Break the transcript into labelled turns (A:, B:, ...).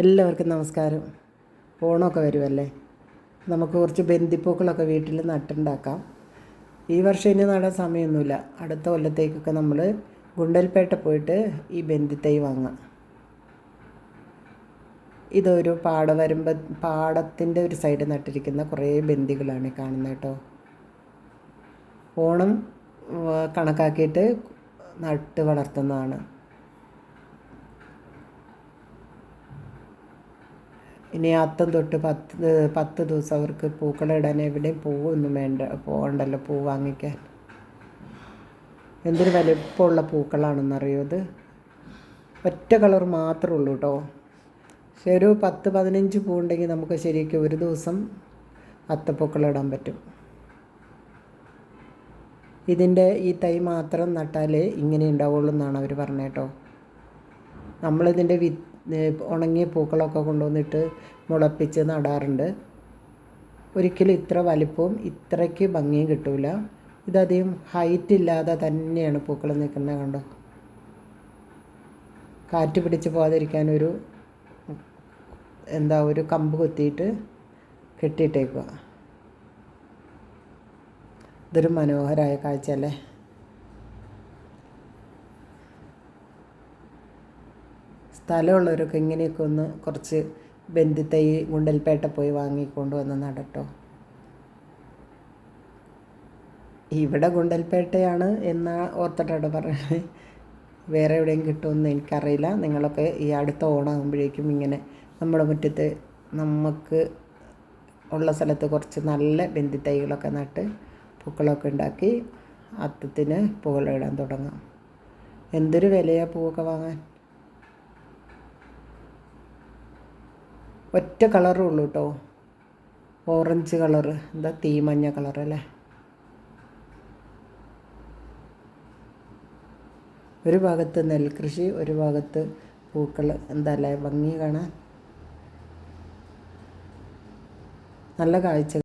A: എല്ലാവർക്കും നമസ്കാരം. ഓണമൊക്കെ വരുമല്ലേ നമുക്ക് കുറച്ച് ബന്ദിപ്പൂക്കളൊക്കെ വീട്ടിൽ നട്ടുണ്ടാക്കാം. ഈ വർഷം ഇനി നടാൻ സമയമൊന്നുമില്ല. അടുത്ത കൊല്ലത്തേക്കൊക്കെ നമ്മൾ ഗുണ്ടൽപേട്ട പോയിട്ട് ഈ ബന്ദിത്തൈ വാങ്ങാം. ഇതൊരു പാട വരുമ്പോൾ പാടത്തിന്റെ ഒരു സൈഡ് നട്ടിരിക്കുന്ന കുറേ ബന്ദികളാണ് കാണുന്നത് കേട്ടോ. ഓണം കണക്കാക്കിയിട്ട് നട്ട് വളർത്തുന്നതാണ്. ഇനി അത്തം തൊട്ട് പത്ത് പത്ത് ദിവസം അവർക്ക് പൂക്കളിടാൻ എവിടെയും പൂവൊന്നും വേണ്ട പോകണ്ടല്ലോ പൂ വാങ്ങിക്കാൻ. എന്തൊരു വലിപ്പമുള്ള പൂക്കളാണെന്നറിയോ ഇത്? ഒറ്റ കളർ മാത്രമേ ഉള്ളൂ കേട്ടോ പക്ഷെ ഒരു പത്ത് പതിനഞ്ച് പൂ ഉണ്ടെങ്കിൽ നമുക്ക് ശരിക്കും ഒരു ദിവസം അത്തപ്പൂക്കളിടാൻ പറ്റും. ഇതിന്റെ ഈ തൈ മാത്രം നട്ടാലേ ഇങ്ങനെ ഉണ്ടാവുള്ളൂ എന്നാണ് അവർ പറഞ്ഞേട്ടോ നമ്മളിതിന്റെ വി ഏഹ് ഉണങ്ങിയ പൂക്കളൊക്കെ കൊണ്ടുവന്നിട്ട് മുളപ്പിച്ച് നടാറുണ്ട്. ഒരിക്കലും ഇത്ര വലിപ്പവും ഇത്രയ്ക്ക് ഭംഗിയും കിട്ടൂല. ഇതധികം ഹൈറ്റ് ഇല്ലാതെ തന്നെയാണ് പൂക്കൾ നിൽക്കുന്നത് കണ്ടോ? കാറ്റ് പിടിച്ച് പോകാതിരിക്കാൻ ഒരു എന്താ ഒരു കമ്പ് കുത്തിയിട്ട് കെട്ടിയിട്ടേക്കുക. ഇതൊരു മനോഹരമായ കാഴ്ച അല്ലേ സ്ഥലമുള്ളവരൊക്കെ ഇങ്ങനെയൊക്കെ ഒന്ന് കുറച്ച് ബന്ധിത്തൈ ഗുണ്ടൽപേട്ട പോയി വാങ്ങിക്കൊണ്ട് വന്ന് നടട്ടോ. ഇവിടെ ഗുണ്ടൽപേട്ടയാണ് എന്നാ ഓർത്തിട്ടാണ് പറയുന്നത്. വേറെ എവിടെയും കിട്ടുമെന്ന് എനിക്കറിയില്ല. നിങ്ങളൊക്കെ ഈ അടുത്ത ഓണാകുമ്പോഴേക്കും ഇങ്ങനെ നമ്മുടെ മുറ്റത്ത് നമുക്ക് ഉള്ള സ്ഥലത്ത് കുറച്ച് നല്ല ബന്ധിത്തൈകളൊക്കെ നട്ട് പൂക്കളൊക്കെ ഉണ്ടാക്കി അത്തത്തിന് പൂക്കളിടാൻ തുടങ്ങാം. എന്തൊരു വിലയാണ് പൂവൊക്കെ വാങ്ങാൻ? ഒറ്റ കളറേ ഉള്ളൂ കേട്ടോ ഓറഞ്ച് കളറ് എന്താ തീമഞ്ഞ കളർ അല്ലേ? ഒരു ഭാഗത്ത് നെൽകൃഷി ഒരു ഭാഗത്ത് പൂക്കൾ എന്താ അല്ലേ? ഭംഗി കാണാൻ. നല്ല കാഴ്ച